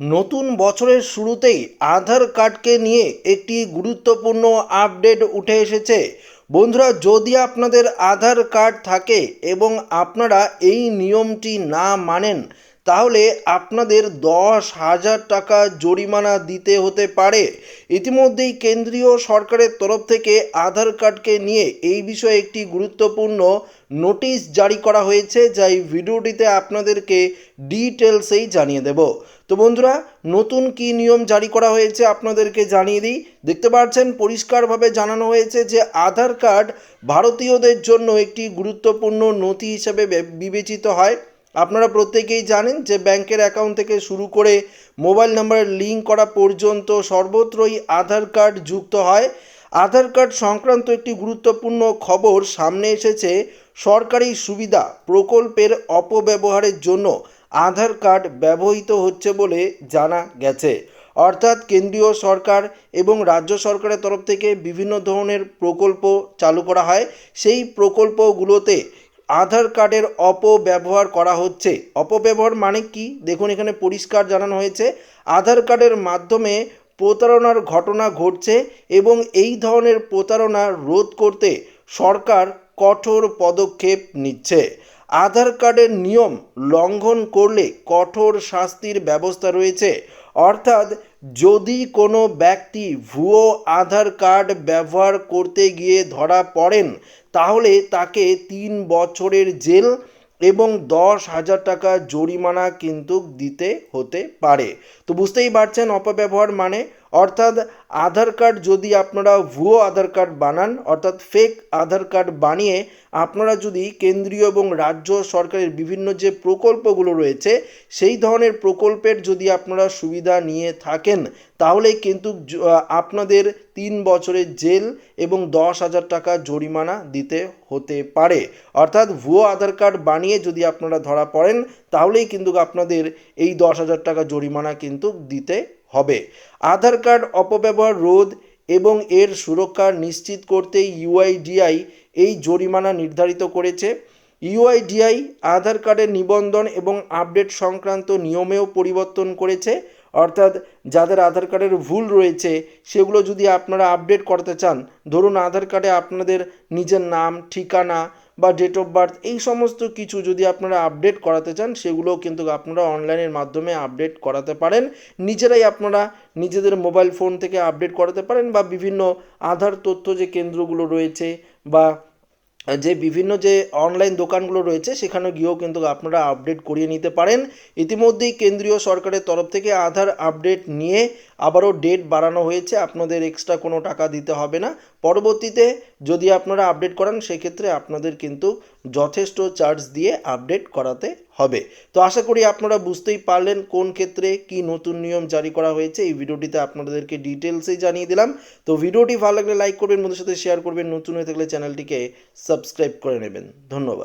নতুন বছরের শুরুতেই আধার কার্ডকে নিয়ে একটি গুরুত্বপূর্ণ আপডেট উঠে এসেছে। বন্ধুরা, যদি আপনাদের আধার কার্ড থাকে এবং আপনারা এই নিয়মটি না মানেন তাহলে আপনাদের দশ হাজার টাকা জরিমানা দিতে হতে পারে। ইতিমধ্যেই কেন্দ্রীয় সরকারের তরফ থেকে আধার কার্ডকে নিয়ে এই বিষয়ে একটি গুরুত্বপূর্ণ নোটিশ জারি করা হয়েছে যা এই ভিডিওটিতে আপনাদেরকে ডিটেলসেই জানিয়ে দেব। তো বন্ধুরা, নতুন কি নিয়ম জারি করা হয়েছে আপনাদেরকে জানিয়ে দিই। দেখতে পাচ্ছেন, পরিষ্কারভাবে জানানো হয়েছে যে আধার কার্ড ভারতীয়দের জন্য একটি গুরুত্বপূর্ণ নথি হিসেবে বিবেচিত হয়। আপনারা প্রত্যেকেই জানেন যে ব্যাংকের অ্যাকাউন্ট থেকে শুরু করে মোবাইল নাম্বারের লিঙ্ক করা পর্যন্ত সর্বত্রই আধার কার্ড যুক্ত হয়। আধার কার্ড সংক্রান্ত একটি গুরুত্বপূর্ণ খবর সামনে এসেছে সরকারি সুবিধা প্রকল্পের অপব্যবহারের জন্য আধার কার্ড ব্যবহৃত হচ্ছে বলে জানা গেছে। অর্থাৎ কেন্দ্রীয় সরকার এবং রাজ্য সরকারের তরফ থেকে বিভিন্ন ধরনের প্রকল্প চালু করা হয়। সেই প্রকল্পগুলোতে আধার কার্ডের অপব্যবহার করা হচ্ছে। অপব্যবহার মানে কি? দেখুন, এখানে পরিষ্কার জানানো হয়েছে। আধার কার্ডের মাধ্যমে প্রতারণার ঘটনা ঘটছে এবং এই ধরনের প্রতারণা রোধ করতে সরকার কঠোর পদক্ষেপ নিচ্ছে। আধার কার্ডের নিয়ম লঙ্ঘন করলে কঠোর শাস্তির ব্যবস্থা রয়েছে। অর্থাৎ যদি কোনো ব্যক্তি ভুয়ো আধার কার্ড ব্যবহার করতে গিয়ে ধরা পড়েন, তাহলে তাকে তিন বছরের জেল এবং দশ হাজার টাকা জরিমানা কিন্তু দিতে হতে পারে। তো বুঝতেই পারছেন অপব্যবহার মানে অর্থাৎ আধার কার্ড যদি আপনারা ভুয়ো আধার কার্ড বানান, অর্থাৎ ফেক আধার কার্ড বানিয়ে আপনারা যদি কেন্দ্রীয় এবং রাজ্য সরকারের বিভিন্ন যে প্রকল্পগুলো রয়েছে, সেই ধরনের প্রকল্পের যদি আপনারা সুবিধা নিয়ে থাকেন, তাহলে কিন্তু আপনাদের তিন বছরের জেল এবং দশ হাজার টাকা জরিমানা দিতে হতে পারে। অর্থাৎ ভুয়ো আধার কার্ড বানিয়ে যদি আপনারা ধরা পড়েন, তাহলেই কিন্তু আপনাদের এই দশ হাজার টাকা জরিমানা কিন্তু দিতে হবে। আধার কার্ড অপব্যবহার, রোধ এবং এর সুরক্ষা নিশ্চিত করতে ইউআইডিআই এই জরিমানা নির্ধারিত করেছে। ইউআইডিআই আধার কার্ডের নিবন্ধন এবং আপডেট সংক্রান্ত নিয়মেও পরিবর্তন করেছে। অর্থাৎ যাদের আধার কার্ডের ভুল রয়েছে, সেগুলো যদি আপনারা আপডেট করতে চান, ধরুন আধার কার্ডে আপনাদের নিজের নাম, ঠিকানা বা ডেট অফ বার্থ এই সমস্ত কিছু যদি আপনারা আপডেট করাতে চান সেগুলো কিন্তু আপনারা অনলাইনের মাধ্যমে আপডেট করাতে পারেন। নিজেরাই আপনারা নিজেদের মোবাইল ফোন থেকে আপডেট করাতে পারেন বা বিভিন্ন আধার তথ্য যে কেন্দ্রগুলো রয়েছে বা যে বিভিন্ন যে অনলাইন দোকানগুলো রয়েছে, সেখানে গিয়েও কিন্তু আপনারা আপডেট করিয়ে নিতে পারেন। ইতিমধ্যেই কেন্দ্রীয় সরকারের তরফ থেকে আধার আপডেট নিয়ে আবারও ডেট বাড়ানো হয়েছে, আপনাদের এক্সট্রা কোনো টাকা দিতে হবে না। পরবর্তীতে যদি আপনারা আপডেট করান, সেক্ষেত্রে আপনাদের কিন্তু যথেষ্ট চার্জ দিয়ে আপডেট করাতে হবে। তো আশা করি আপনারা বুঝতেই পারলেন কোন ক্ষেত্রে কি নতুন নিয়ম জারি করা হয়েছে। এই ভিডিওটিতে আপনাদেরকে ডিটেলসেই জানিয়ে দিলাম। তো ভিডিওটি ভালো লাগলে লাইক করবেন, বন্ধুদের সাথে শেয়ার করবেন। নতুন হয়ে থাকলে চ্যানেলটিকে সাবস্ক্রাইব করে নেবেন। ধন্যবাদ।